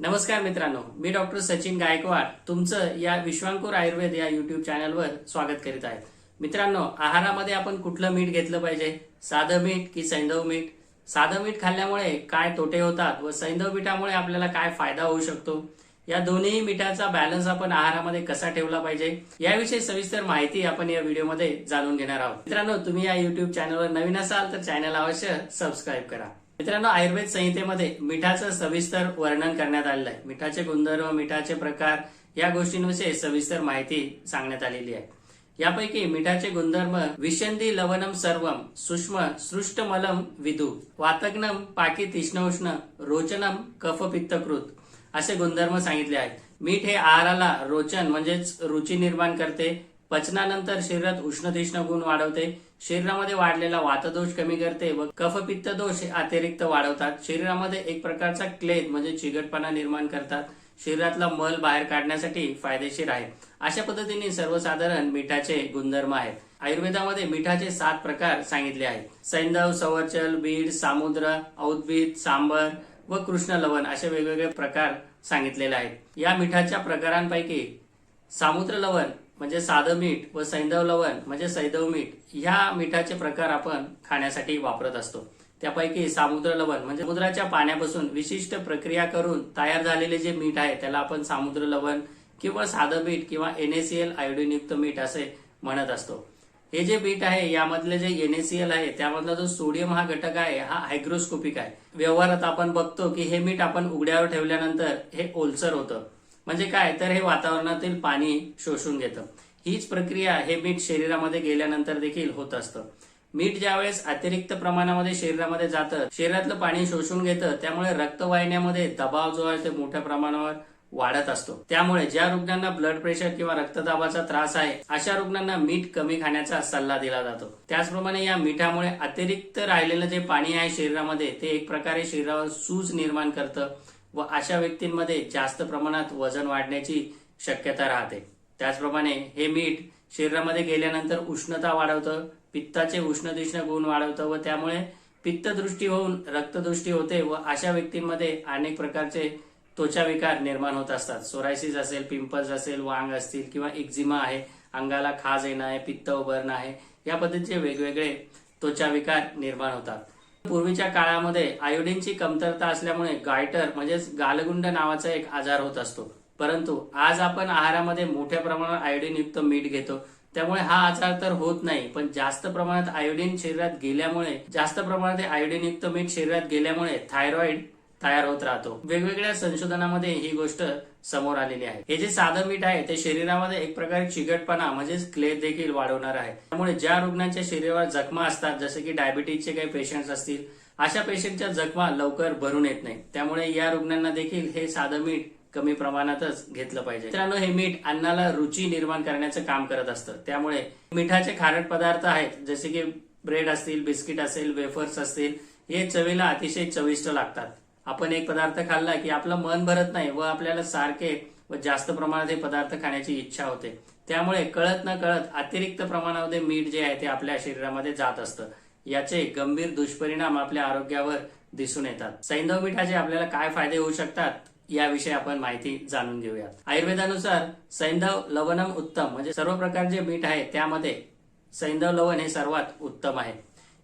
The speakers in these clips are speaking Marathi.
नमस्कार मित्रांनो मी डॉक्टर सचिन गायकवाड तुमचं या विश्वांकुर आयुर्वेद या युट्यूब चॅनलवर स्वागत करीत आहे. मित्रांनो आहारामध्ये आपण कुठलं मीठ घेतलं पाहिजे? साधं मीठ की सैंधव मीठ? साधं मीठ खाल्ल्यामुळे काय तोटे होतात व सैंधव मिठामुळे आपल्याला काय फायदा होऊ शकतो? या दोन्ही मिठाचा बॅलन्स आपण आहारामध्ये कसा ठेवला पाहिजे? याविषयी सविस्तर माहिती आपण या व्हिडिओमध्ये जाणून घेणार आहोत. मित्रांनो तुम्ही या युट्यूब चॅनलवर नवीन असाल तर चॅनल अवश्य सबस्क्राईब करा. मित्रांनो आयुर्वेद संहितेमध्ये मिठाचं सविस्तर वर्णन करण्यात आलेलं आहे. मिठाचे गुणधर्म मिठाचे प्रकार या गोष्टींविषयी सविस्तर माहिती सांगण्यात आलेली आहे. यापैकी मिठाचे गुणधर्म विशंदी लवणम सर्वम सूक्ष्म सृष्ट मलम वातग्नम पाकी तीक्ष्ण रोचनम कफ पित्तकृत असे गुणधर्म सांगितले आहेत. मीठ हे आहाराला रोचन म्हणजेच रुची निर्माण करते. पचनानंतर शरीरात उष्णतीक्ष्ण गुण वाढवते. शरीरामध्ये वाढलेला वातदोष कमी करते व कफपित्त दोष अतिरिक्त वाढवतात. शरीरामध्ये एक प्रकारचा क्लेद म्हणजे चिकटपणा निर्माण करतात. शरीरातला मल बाहेर काढण्यासाठी फायदेशीर आहे. अशा पद्धतीने सर्वसाधारण मिठाचे गुणधर्म आहेत. आयुर्वेदामध्ये मिठाचे सात प्रकार सांगितले आहेत. सैंधव सवरचल बीड सामुद्र औद्भिद सांबर व कृष्ण लवण असे वेगवेगळे प्रकार सांगितलेले आहेत. या मिठाच्या प्रकारांपैकी सामुद्र लवण म्हणजे साधं मीठ व सैंधव लवण म्हणजे सैंधव मीठ ह्या मिठाचे प्रकार आपण खाण्यासाठी वापरत असतो. त्यापैकी सामुद्र लवण म्हणजे समुद्राच्या पाण्यापासून विशिष्ट प्रक्रिया करून तयार झालेले जे मीठ आहे त्याला आपण सामुद्र लवण किंवा साधं मीठ किंवा एनएसीएल आयोडीनयुक्त मीठ असे म्हणत असतो. हे जे मीठ आहे यामधले जे एनएसीएल आहे त्यामधला जो सोडियम हा घटक आहे हा हायग्रोस्कोपिक आहे. व्यवहारात आपण बघतो की हे मीठ आपण उघड्यावर ठेवल्यानंतर हे ओलसर होतं. म्हणजे काय? तर हे वातावरणातील पाणी शोषून घेतं. हीच प्रक्रिया हे मीठ शरीरामध्ये गेल्यानंतर देखील होत असतं. मीठ ज्यावेळेस अतिरिक्त प्रमाणामध्ये शरीरामध्ये जातं शरीरातलं पाणी शोषून घेतं त्यामुळे रक्तवाहिन्यामध्ये दबाव जो आहे ते मोठ्या प्रमाणावर वाढत असतो. त्यामुळे ज्या रुग्णांना ब्लड प्रेशर किंवा रक्तदाबाचा त्रास आहे अशा रुग्णांना मीठ कमी खाण्याचा सल्ला दिला जातो. त्याचप्रमाणे या मिठामुळे अतिरिक्त राहिलेलं जे पाणी आहे शरीरामध्ये ते एक प्रकारे शरीरावर सूज निर्माण करतं. व अशा व्यक्तींमध्ये जास्त प्रमाणात वजन वाढण्याची शक्यता राहते. त्याचप्रमाणे हे मीठ शरीरामध्ये गेल्यानंतर उष्णता वाढवतं पित्ताचे उष्णदिष्ण गुण वाढवतं व त्यामुळे पित्तदृष्टी होऊन रक्तदृष्टी होते व अशा व्यक्तींमध्ये अनेक प्रकारचे त्वचा विकार निर्माण होत असतात. सोरायसिस असेल पिंपल्स असेल वांग असतील किंवा एक्झिमा आहे अंगाला खाज येणं आहे पित्त उभरणं आहे या पद्धतीचे वेगवेगळे त्वचा विकार निर्माण होतात. पूर्वीच्या काळामध्ये आयोडीनची कमतरता असल्यामुळे गायटर म्हणजेच गालगुंड नावाचा एक आजार होत असतो. परंतु आज आपण आहारामध्ये मोठ्या प्रमाणात आयोडीनयुक्त मीठ घेतो. त्यामुळे हा आजार तर होत नाही पण जास्त प्रमाणात आयोडीन शरीरात गेल्यामुळे जास्त प्रमाणात आयोडीनयुक्त मीठ शरीरात गेल्यामुळे थायरॉइड तयार होत राहतो. वेगवेगळ्या संशोधनामध्ये ही गोष्ट समोर आलेली आहे. हे जे साधं मीठ आहे ते शरीरामध्ये एक प्रकारे चिकटपणा म्हणजेच क्ले देखील वाढवणार आहे. त्यामुळे ज्या रुग्णांच्या शरीरावर जखमा असतात जसे की डायबिटीजचे काही पेशंट्स असतील अशा पेशंटच्या जखमा लवकर भरून येत नाही. त्यामुळे या रुग्णांना देखील हे साधं मीठ कमी प्रमाणातच घेतलं पाहिजे. मित्रांनो हे मीठ अन्नाला रुची निर्माण करण्याचं काम करत असतं. त्यामुळे मिठाचे खारट पदार्थ आहेत जसे की ब्रेड असतील बिस्किट असेल वेफर्स असतील हे चवीला अतिशय चविष्ट लागतात. आपण एक पदार्थ खाल्ला की आपलं मन भरत नाही व आपल्याला सारखे व जास्त प्रमाणात हे पदार्थ खाण्याची इच्छा होते. त्यामुळे कळत न कळत अतिरिक्त प्रमाणामध्ये मीठ जे आहे ते आपल्या शरीरामध्ये जात असतं. याचे गंभीर दुष्परिणाम आपल्या आरोग्यावर दिसून येतात. सैंधव मिठाचे आपल्याला काय फायदे होऊ शकतात याविषयी आपण माहिती जाणून घेऊयात. आयुर्वेदानुसार सैंधव लवणम उत्तम म्हणजे सर्व प्रकारचे मीठ आहे त्यामध्ये सैंधव लवण हे सर्वात उत्तम आहे.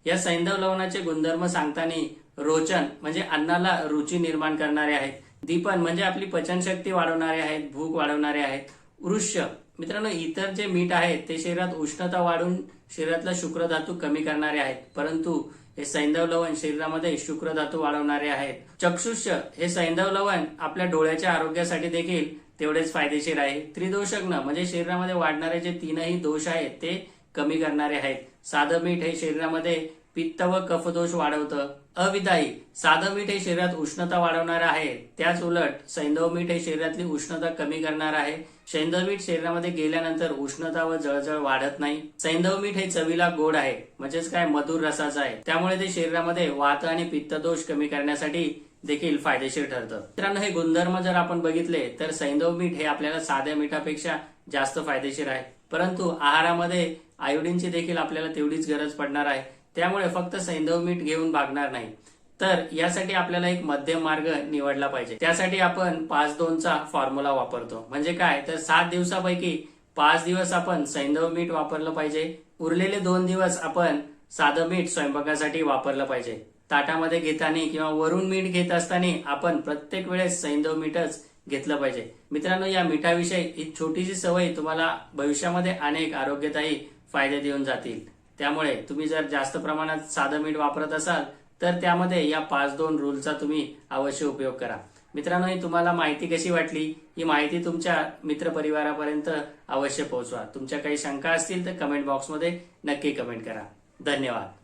या सैंधव लवणाचे गुणधर्म सांगताना रोचन म्हणजे अन्नाला रुची निर्माण करणारे आहेत. दीपन म्हणजे आपली पचनशक्ती वाढवणारे आहेत भूक वाढवणारे आहेत. वृष्य मित्रांनो इतर जे मीठ आहेत ते शरीरात उष्णता वाढून शरीरातला शुक्रधातू कमी करणारे आहेत. परंतु हे सैंधव लवण शरीरामध्ये शुक्रधातू वाढवणारे आहेत. चक्षुष्य हे सैंधव लवण आपल्या डोळ्याच्या आरोग्यासाठी देखील तेवढेच फायदेशीर आहे. त्रिदोषग्न म्हणजे शरीरामध्ये वाढणारे जे तीनही दोष आहेत ते कमी करणारे आहेत. साधं मीठ हे शरीरामध्ये पित्त व कफदोष वाढवतं. अविदायी साधं मीठ हे शरीरात उष्णता वाढवणार आहे. त्याच उलट सैंधव मीठ हे शरीरातली उष्णता कमी करणार आहे. सैंधव मीठ शरीरामध्ये गेल्यानंतर उष्णता व जळजळ वाढत नाही. सैंधव मीठ हे चवीला गोड आहे म्हणजेच काय? मधुर रसाचं आहे. त्यामुळे ते शरीरामध्ये वात आणि पित्त दोष कमी करण्यासाठी देखील फायदेशीर ठरतं. मित्रांनो हे गुणधर्म जर आपण बघितले तर सैंधव मीठ हे आपल्याला साध्या मिठापेक्षा जास्त फायदेशीर आहे. परंतु आहारामध्ये आयोडीनची देखील आपल्याला तेवढीच गरज पडणार आहे. त्यामुळे फक्त सैंधव मीठ घेऊन भागणार नाही. तर यासाठी आपल्याला एक मध्यम मार्ग निवडला पाहिजे. त्यासाठी आपण पाच दोनचा फॉर्म्युला वापरतो. म्हणजे काय? तर सात दिवसापैकी पाच दिवस आपण सैंधव मीठ वापरलं पाहिजे. उरलेले दोन दिवस आपण साधं मीठ स्वयंपाकासाठी वापरलं पाहिजे. ताटामध्ये घेताना किंवा वरून मीठ घेत असताना आपण प्रत्येक वेळेस सैंधव मीठच घेतलं पाहिजे. मित्रांनो या मिठाविषयी ही छोटीशी सवय तुम्हाला भविष्यामध्ये अनेक आरोग्यदायी फायदे देऊन जातील. त्यामुळे तुम्ही जर जास्त प्रमाणात साधं मीठ वापरत असाल तर त्यामध्ये या पाच दोन रूलचा तुम्ही अवश्य उपयोग करा. मित्रांनो ही तुम्हाला माहिती कशी वाटली? ही माहिती तुमच्या मित्रपरिवारापर्यंत अवश्य पोहोचवा. तुमच्या काही शंका असतील तर कमेंट बॉक्समध्ये नक्की कमेंट करा. धन्यवाद.